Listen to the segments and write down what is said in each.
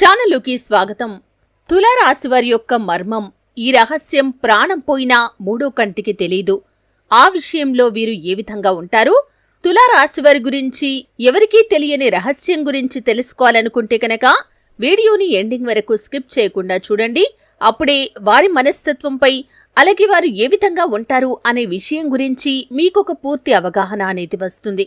ఛానలుకి స్వాగతం. తులారాశి వారి యొక్క మర్మం ఈ రహస్యం ప్రాణం పోయినా మూడో కంటికి తెలీదు. ఆ విషయంలో వీరు ఏ విధంగా ఉంటారు? తులారాశివారి గురించి ఎవరికీ తెలియని రహస్యం గురించి తెలుసుకోవాలనుకుంటే కనుక వీడియోని ఎండింగ్ వరకు స్కిప్ చేయకుండా చూడండి. అప్పుడే వారి మనస్తత్వంపై అలాగే వారు ఏ విధంగా ఉంటారు అనే విషయం గురించి మీకొక పూర్తి అవగాహన అనేది వస్తుంది.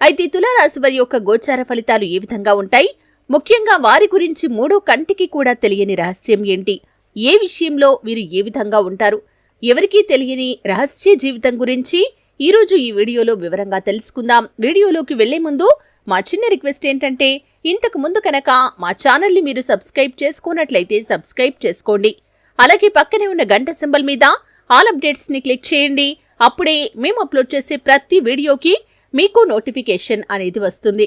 అయితే తులారాశి వారి యొక్క గోచార ఫలితాలు ఏ విధంగా ఉంటాయి? ముఖ్యంగా వారి గురించి మూడో కంటికి కూడా తెలియని రహస్యం ఏంటి? ఏ విషయంలో వీరు ఏ విధంగా ఉంటారు? ఎవరికీ తెలియని రహస్య జీవితం గురించి ఈరోజు ఈ వీడియోలో వివరంగా తెలుసుకుందాం. వీడియోలోకి వెళ్ళే ముందు మా చిన్న రిక్వెస్ట్ ఏంటంటే ఇంతకు ముందు కనుక మా ఛానల్ని మీరు సబ్స్క్రైబ్ చేసుకున్నట్లయితే సబ్స్క్రైబ్ చేసుకోండి. అలాగే పక్కనే ఉన్న గంట సింబల్ మీద ఆల్ అప్డేట్స్ని క్లిక్ చేయండి. అప్పుడే మేము అప్లోడ్ చేసే ప్రతి వీడియోకి మీకు నోటిఫికేషన్ అనేది వస్తుంది.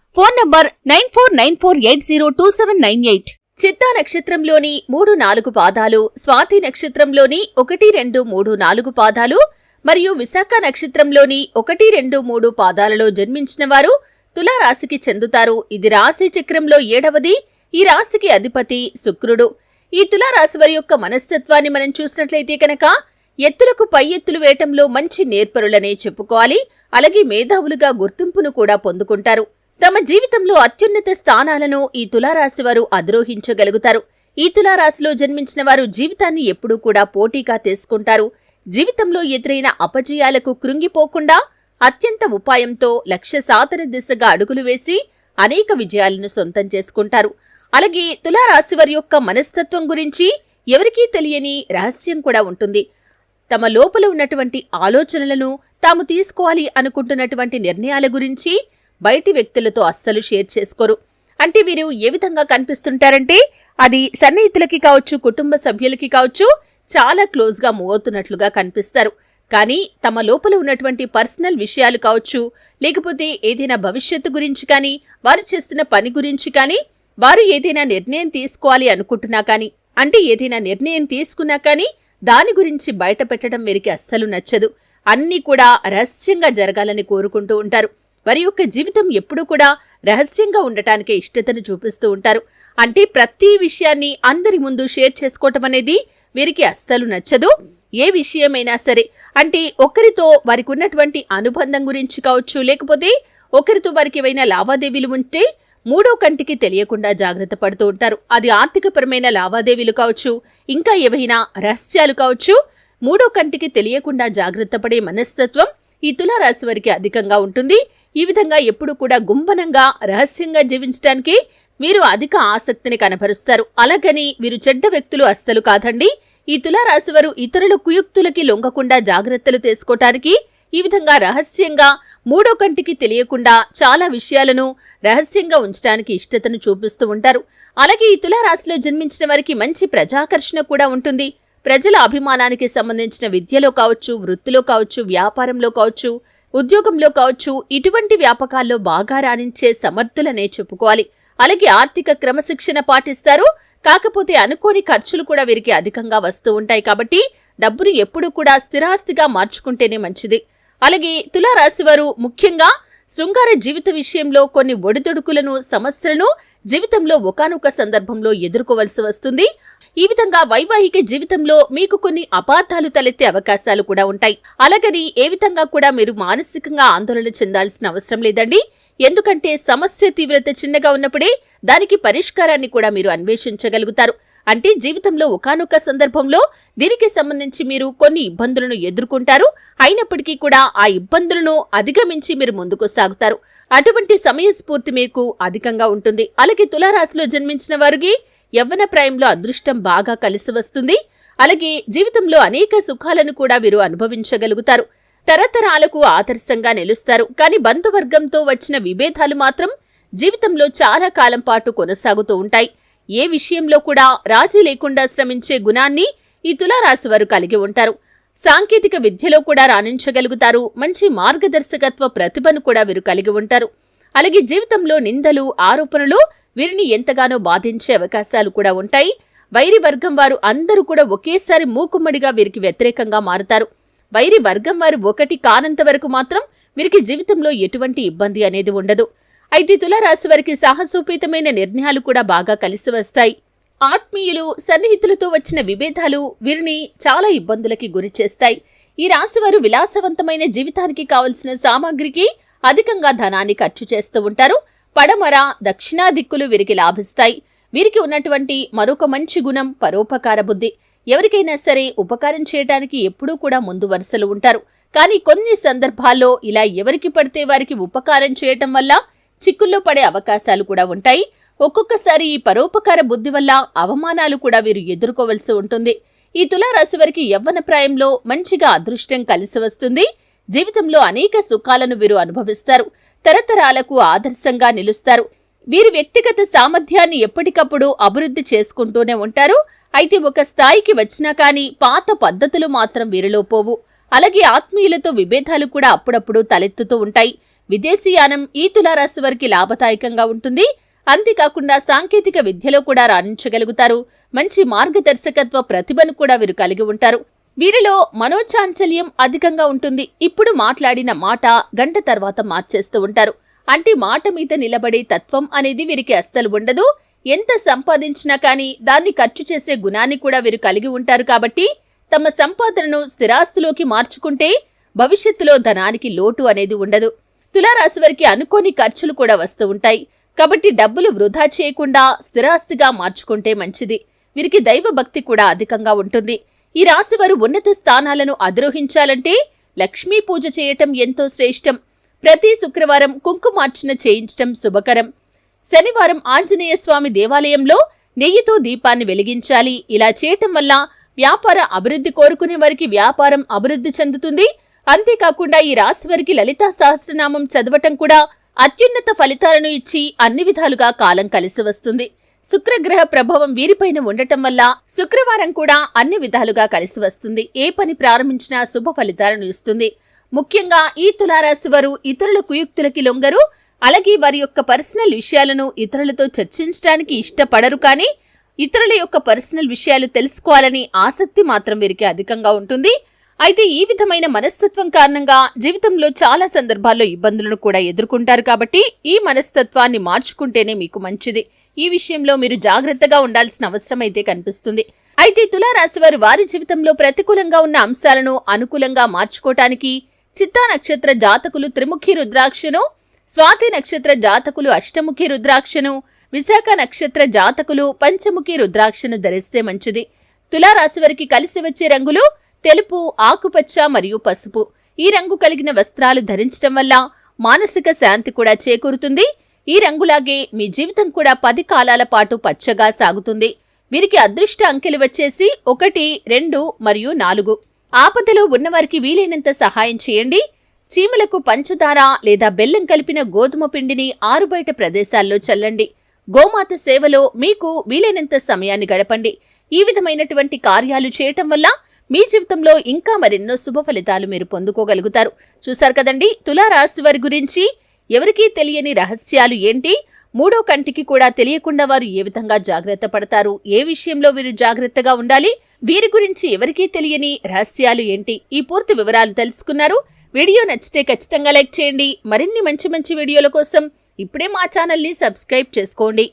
Phone number nine four nine four eight zero two seven nine eight. చిత్తా నక్షత్రంలోని మూడు నాలుగు పాదాలు స్వాతి నక్షత్రంలోని ఒకటి రెండు మూడు నాలుగు పాదాలు మరియు విశాఖ నక్షత్రంలోని ఒకటి రెండు మూడు పాదాలలో జన్మించిన వారు తులారాశికి చెందుతారు. ఇది రాశి చక్రంలో ఏడవది. ఈ రాశికి అధిపతి శుక్రుడు. ఈ తులారాశి వారి యొక్క మనస్తత్వాన్ని మనం చూసినట్లయితే కనుక ఎత్తులకు పై ఎత్తులు వేయటంలో మంచి నేర్పరులనే చెప్పుకోవాలి. అలాగే మేధావులుగా గుర్తింపును కూడా పొందుకుంటారు. తమ జీవితంలో అత్యున్నత స్థానాలను ఈ తులారాశి వారు అధిరోహించగలుగుతారు. ఈ తులారాశిలో జన్మించిన వారు జీవితాన్ని ఎప్పుడూ కూడా పోటీగా తీసుకుంటారు. జీవితంలో ఎదురైన అపజయాలకు కృంగిపోకుండా అత్యంత ఉపాయంతో లక్ష్య సాధన దిశగా అడుగులు వేసి అనేక విజయాలను సొంతం చేసుకుంటారు. అలాగే తులారాశి వారి యొక్క మనస్తత్వం గురించి ఎవరికీ తెలియని రహస్యం కూడా ఉంటుంది. తమ లోపల ఉన్నటువంటి ఆలోచనలను తాము తీసుకోవాలి అనుకుంటున్నటువంటి నిర్ణయాల గురించి బయటి వ్యక్తులతో అస్సలు షేర్ చేసుకోరు. అంటే వీరు ఏ విధంగా కనిపిస్తుంటారంటే అది సన్నిహితులకి కావచ్చు కుటుంబ సభ్యులకి కావచ్చు చాలా క్లోజ్గా మూవ్ అవుతున్నట్లుగా కనిపిస్తారు. కానీ తమ లోపల ఉన్నటువంటి పర్సనల్ విషయాలు కావచ్చు లేకపోతే ఏదైనా భవిష్యత్తు గురించి కానీ వారు చేస్తున్న పని గురించి కానీ వారు ఏదైనా నిర్ణయం తీసుకోవాలి అనుకుంటున్నా కానీ అంటే ఏదైనా నిర్ణయం తీసుకున్నా కానీ దాని గురించి బయట పెట్టడం వీరికి అస్సలు నచ్చదు. అన్నీ కూడా రహస్యంగా జరగాలని కోరుకుంటూ ఉంటారు. వారి యొక్క జీవితం ఎప్పుడూ కూడా రహస్యంగా ఉండటానికే ఇష్టతను చూపిస్తూ ఉంటారు. అంటే ప్రతి విషయాన్ని అందరి ముందు షేర్ చేసుకోవటం అనేది వీరికి అస్సలు నచ్చదు. ఏ విషయమైనా సరే. అంటే ఒకరితో వారికి ఉన్నటువంటి అనుబంధం గురించి కావచ్చు లేకపోతే ఒకరితో వారికి ఏవైనా లావాదేవీలు ఉంటే మూడో కంటికి తెలియకుండా జాగ్రత్త పడుతూ ఉంటారు. అది ఆర్థికపరమైన లావాదేవీలు కావచ్చు ఇంకా ఏవైనా రహస్యాలు కావచ్చు మూడో కంటికి తెలియకుండా జాగ్రత్త పడే మనస్తత్వం ఈ తులారాశి వారికి అధికంగా ఉంటుంది. ఈ విధంగా ఎప్పుడు కూడా గుంభనంగా రహస్యంగా జీవించడానికి వీరు అధిక ఆసక్తిని కనపరుస్తారు. అలాగని వీరు చెడ్డ వ్యక్తులు అస్సలు కాదండి. ఈ తులారాశి వారు ఇతరుల కుయుక్తులకి లొంగకుండా జాగ్రత్తలు తీసుకోవటానికి ఈ విధంగా రహస్యంగా మూడో కంటికి తెలియకుండా చాలా విషయాలను రహస్యంగా ఉంచడానికి ఇష్టతను చూపిస్తూ ఉంటారు. అలాగే ఈ తులారాశిలో జన్మించిన వారికి మంచి ప్రజాకర్షణ కూడా ఉంటుంది. ప్రజల అభిమానానికి సంబంధించిన విద్యలో కావచ్చు వృత్తిలో కావచ్చు వ్యాపారంలో కావచ్చు ఉద్యోగంలో కావచ్చు ఇటువంటి వ్యాపకాల్లో బాగా రాణించే సమర్థులనే చెప్పుకోవాలి. అలాగే ఆర్థిక క్రమశిక్షణ పాటిస్తారు. కాకపోతే అనుకోని ఖర్చులు కూడా వీరికి అధికంగా వస్తూ ఉంటాయి కాబట్టి డబ్బును ఎప్పుడూ కూడా స్థిరాస్తిగా మార్చుకుంటేనే మంచిది. అలాగే తులారాశి వారు ముఖ్యంగా శృంగార జీవిత విషయంలో కొన్ని ఒడిదుడుకులను సమస్యలను జీవితంలో ఒకనొక సందర్భంలో ఎదుర్కోవలసి వస్తుంది. ఈ విధంగా వైవాహిక జీవితంలో మీకు కొన్ని అపార్థాలు తలెత్తే అవకాశాలు కూడా ఉంటాయి. అలాగని ఏ విధంగా కూడా మీరు మానసికంగా ఆందోళన చెందాల్సిన అవసరం లేదండి. ఎందుకంటే సమస్య తీవ్రత చిన్నగా ఉన్నప్పుడే దానికి పరిష్కారాన్ని కూడా మీరు అన్వేషించగలుగుతారు. అంటే జీవితంలో ఒకనొక సందర్భంలో దీనికి సంబంధించి మీరు కొన్ని ఇబ్బందులను ఎదుర్కొంటారు. అయినప్పటికీ కూడా ఆ ఇబ్బందులను అధిగమించి మీరు ముందుకు సాగుతారు. అటువంటి సమయస్ఫూర్తి మీకు అధికంగా ఉంటుంది. అలాగే తులారాశిలో జన్మించిన వారికి యవ్వన ప్రాయంలో అదృష్టం బాగా కలిసి వస్తుంది. అలాగే జీవితంలో అనేక సుఖాలను కూడా వీరు అనుభవించగలుగుతారు. తరతరాలకు ఆదర్శంగా నిలుస్తారు. కానీ బంధువర్గంతో వచ్చిన విభేదాలు మాత్రం జీవితంలో చాలా కాలం పాటు కొనసాగుతూ ఉంటాయి. ఏ విషయంలో కూడా రాజీ లేకుండా శ్రమించే గుణాన్ని ఈ తులారాశి వారు కలిగి ఉంటారు. సాంకేతిక విద్యలో కూడా రాణించగలుగుతారు. మంచి మార్గదర్శకత్వ ప్రతిభను కూడా వీరు కలిగి ఉంటారు. అలాగే జీవితంలో నిందలు ఆరోపణలు వీరిని ఎంతగానో బాధించే అవకాశాలు కూడా ఉంటాయి. వైరి వర్గం వారు అందరూ కూడా ఒకేసారి మూకుమ్మడిగా వీరికి వ్యతిరేకంగా మారుతారు. వైరి వర్గం వారు ఒకటి కానంత వరకు మాత్రం వీరికి జీవితంలో ఎటువంటి ఇబ్బంది అనేది ఉండదు. అయితే తులారాశి వారికి సాహసోపేతమైన నిర్ణయాలు కూడా బాగా కలిసి వస్తాయి. ఆత్మీయులు సన్నిహితులతో వచ్చిన విభేదాలు వీరిని చాలా ఇబ్బందులకి గురి చేస్తాయి. ఈ రాశివారు విలాసవంతమైన జీవితానికి కావలసిన సామాగ్రికి అధికంగా ధనాన్ని ఖర్చు చేస్తూ ఉంటారు. పడమర దక్షిణా దిక్కులు వీరికి లాభిస్తాయి. వీరికి ఉన్నటువంటి మరొక మంచి గుణం పరోపకార బుద్ధి. ఎవరికైనా సరే ఉపకారం చేయడానికి ఎప్పుడూ కూడా ముందు వరుసలు ఉంటారు. కానీ కొన్ని సందర్భాల్లో ఇలా ఎవరికి పడితే వారికి ఉపకారం చేయటం వల్ల చిక్కుల్లో పడే అవకాశాలు కూడా ఉంటాయి. ఒక్కొక్కసారి ఈ పరోపకార బుద్ధి వల్ల అవమానాలు కూడా వీరు ఎదుర్కోవలసి ఉంటుంది. ఈ తులారాశి వారికి యవ్వన ప్రాయంలో మంచిగా అదృష్టం కలిసి వస్తుంది. జీవితంలో అనేక సుఖాలను వీరు అనుభవిస్తారు. తరతరాలకు ఆదర్శంగా నిలుస్తారు. వీరి వ్యక్తిగత సామర్థ్యాన్ని ఎప్పటికప్పుడు అభివృద్ధి చేసుకుంటూనే ఉంటారు. అయితే ఒక స్థాయికి వచ్చినా కానీ పాత పద్ధతులు మాత్రం వీరిలో పోవు. అలాగే ఆత్మీయులతో విభేదాలు కూడా అప్పుడప్పుడు తలెత్తుతూ ఉంటాయి. విదేశీయానం ఈ తులారాశి వారికి లాభదాయకంగా ఉంటుంది. అంతేకాకుండా సాంకేతిక విద్యలో కూడా రాణించగలుగుతారు. మంచి మార్గదర్శకత్వ ప్రతిభను కూడా వీరు కలిగి ఉంటారు. వీరిలో మనోచాంచల్యం అధికంగా ఉంటుంది. ఇప్పుడు మాట్లాడిన మాట గంట తర్వాత మార్చేస్తూ ఉంటారు. అంటే మాట మీద నిలబడే తత్వం అనేది వీరికి అస్సలు ఉండదు. ఎంత సంపాదించినా కానీ దాన్ని ఖర్చు చేసే గుణాన్ని కూడా వీరు కలిగి ఉంటారు కాబట్టి తమ సంపాదనను స్థిరాస్తిలోకి మార్చుకుంటే భవిష్యత్తులో ధనానికి లోటు అనేది ఉండదు. తులారాశి వారికి అనుకోని ఖర్చులు కూడా వస్తూ ఉంటాయి. కాబట్టి డబ్బులు వృధా చేయకుండా స్థిరాస్తిగా మార్చుకుంటే మంచిది. వీరికి దైవ భక్తి కూడా అధికంగా ఉంటుంది. ఈ రాశివారు ఉన్నత స్థానాలను అధిరోహించాలంటే లక్ష్మీ పూజ చేయటం ఎంతో శ్రేష్టం. ప్రతి శుక్రవారం కుంకుమార్చన చేయించటం శుభకరం. శనివారం ఆంజనేయ స్వామి దేవాలయంలో నెయ్యితో దీపాన్ని వెలిగించాలి. ఇలా చేయటం వల్ల వ్యాపార అభివృద్ధి కోరుకునే వారికి వ్యాపారం అభివృద్ధి చెందుతుంది. అంతేకాకుండా ఈ రాశి వారికి లలితా సహస్రనామం చదవటం కూడా అత్యున్నత ఫలితాలను ఇచ్చి అన్ని విధాలుగా కాలం కలిసి వస్తుంది. శుక్రగ్రహ ప్రభావం వీరిపైన ఉండటం వల్ల శుక్రవారం కూడా అన్ని విధాలుగా కలిసి వస్తుంది. ఏ పని ప్రారంభించినా శుభ ఫలితాలను ఇస్తుంది. ముఖ్యంగా ఈ తులారాశి వారు ఇతరుల కుయుక్తులకి లొంగరు. అలాగే వారి యొక్క పర్సనల్ విషయాలను ఇతరులతో చర్చించడానికి ఇష్టపడరు కానీ ఇతరుల యొక్క పర్సనల్ విషయాలు తెలుసుకోవాలని ఆసక్తి మాత్రం వీరికి అధికంగా ఉంటుంది. అయితే ఈ విధమైన మనస్తత్వం కారణంగా జీవితంలో చాలా సందర్భాల్లో ఇబ్బందులను కూడా ఎదుర్కొంటారు కాబట్టి ఈ మనస్తత్వాన్ని మార్చుకుంటేనే మీకు మంచిది. ఈ విషయంలో మీరు జాగ్రత్తగా ఉండాల్సిన అవసరం అయితే కనిపిస్తుంది. అయితే తులారాశివారు వారి జీవితంలో ప్రతికూలంగా ఉన్న అంశాలను అనుకూలంగా మార్చుకోవటానికి చిత్తా నక్షత్ర జాతకులు త్రిముఖి రుద్రాక్షను స్వాతి నక్షత్ర జాతకులు అష్టముఖి రుద్రాక్షను విశాఖ నక్షత్ర జాతకులు పంచముఖి రుద్రాక్షను ధరిస్తే మంచిది. తులారాశివారికి కలిసి వచ్చే రంగులు తెలుపు ఆకుపచ్చ మరియు పసుపు. ఈ రంగు కలిగిన వస్త్రాలు ధరించటం వల్ల మానసిక శాంతి కూడా చేకూరుతుంది. ఈ రంగులాగే మీ జీవితం కూడా పది కాలాల పాటు పచ్చగా సాగుతుంది. వీరికి అదృష్ట అంకెలు వచ్చేసి ఒకటి రెండు మరియు నాలుగు. ఆపదలో ఉన్నవారికి వీలైనంత సహాయం చేయండి. చీమలకు పంచదార లేదా బెల్లం కలిపిన గోధుమ పిండిని ఆరుబయట ప్రదేశాల్లో చల్లండి. గోమాత సేవలో మీకు వీలైనంత సమయాన్ని గడపండి. ఈ విధమైనటువంటి కార్యాలు చేయటం వల్ల మీ జీవితంలో ఇంకా మరెన్నో శుభ ఫలితాలు మీరు పొందుకోగలుగుతారు. చూశారు కదండి తులారాశి వారి గురించి ఎవరికీ తెలియని రహస్యాలు ఏంటి? మూడో కంటికి కూడా తెలియకుండా వారు ఏ విధంగా జాగ్రత్త పడతారు? ఏ విషయంలో వీరు జాగ్రత్తగా ఉండాలి? వీరి గురించి ఎవరికీ తెలియని రహస్యాలు ఏంటి? ఈ పూర్తి వివరాలు తెలుసుకున్నారు. వీడియో నచ్చితే ఖచ్చితంగా లైక్ చేయండి. మరిన్ని మంచి మంచి వీడియోల కోసం ఇప్పుడే మా ఛానల్ని సబ్స్క్రైబ్ చేసుకోండి.